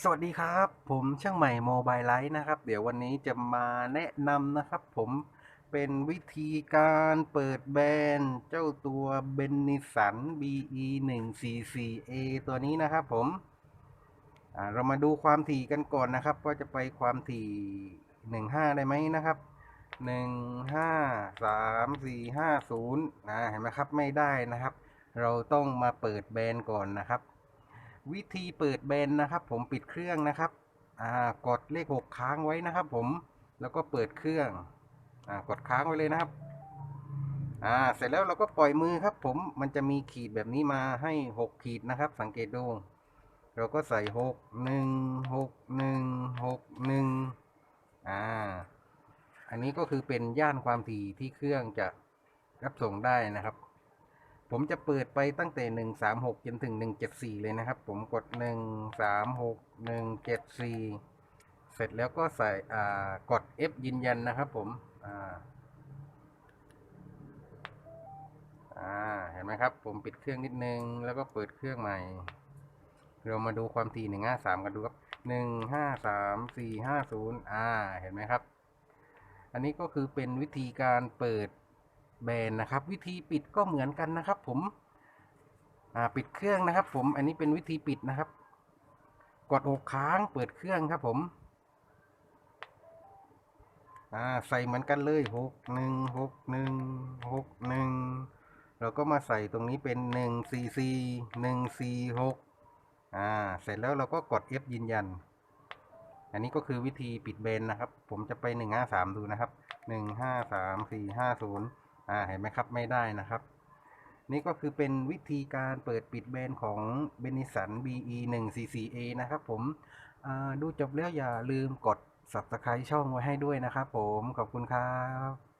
สวัสดีครับ ผมช่างใหม่โมบายไลท์นะครับ เดี๋ยววันนี้จะมาแนะนำนะครับ ผมเป็นวิธีการเปิดแบรนด์เจ้าตัวเบนนิสัน BE 1 4 4 A ตัวนี้นะครับผมเรามาดูความถี่กันก่อนนะครับ ว่าจะไปความถี่ 15 ได้ไหมนะครับ 1 5 3 4 5 0นะเห็นไหมครับไม่ได้นะครับ เราต้องมาเปิดแบรนด์ก่อนนะครับ วิธีเปิดแบนนะครับผมปิดเครื่องนะครับอ่ากดเลขหกค้างไว้นะครับผมแล้วก็เปิดเครื่องอ่ากดค้างไว้เลยนะครับอ่าเสร็จแล้วเราก็ปล่อยมือครับผมมันจะมีขีดแบบนี้มาให้หกขีดนะครับ สังเกตดู เราก็ใส่หกหนึ่งหกหนึ่งหกหนึ่งอ่าอันนี้ก็คือเป็นย่านความถี่ที่เครื่องจะรับส่งได้นะครับ ผมจะเปิดไปตั้งแต่หนึ่งสามหกจนถึงหนึ่งเจ็ดสี่เลยนะครับ ผมกดหนึ่งสามหกหนึ่งเจ็ดสี่เสร็จแล้วก็ใส่กด F ยืนยันนะครับ ผมเห็นไหมครับ ผมปิดเครื่องนิดนึง แล้วก็เปิดเครื่องใหม่ เรามาดูความถี่หนึ่งห้าสามกันดูครับหนึ่งห้าสามสี่ห้าศูนย์อ่า เห็นไหมครับ อันนี้ก็คือเป็นวิธีการเปิด แบนนะครับ วิธีปิดก็เหมือนกันนะครับ ผมปิดเครื่องนะครับ ผมอันนี้เป็นวิธีปิดนะครับ กดหกค้างเปิดเครื่องครับ ผมใส่เหมือนกันเลยหกหนึ่งหกหนึ่งหกหนึ่งเราก็มาใส่ตรงนี้เป็นหนึ่งสี่สี่หนึ่งสี่หกอ่า เสร็จแล้วเราก็กด F ยืนยัน อันนี้ก็คือวิธีปิดเบนนะครับ ผมจะไปหนึ่งห้าสามดูนะครับหนึ่งห้าสามสี่ห้าศูนย์ อ่าเห็นไหมครับไม่ได้นะครับ นี่ก็คือเป็นวิธีการเปิดปิดเบนของเบนิสัน BE 1 4 4 A นะครับผมดูจบแล้วอย่าลืมกด subscribe ช่องไว้ให้ด้วยนะครับผมขอบคุณครับ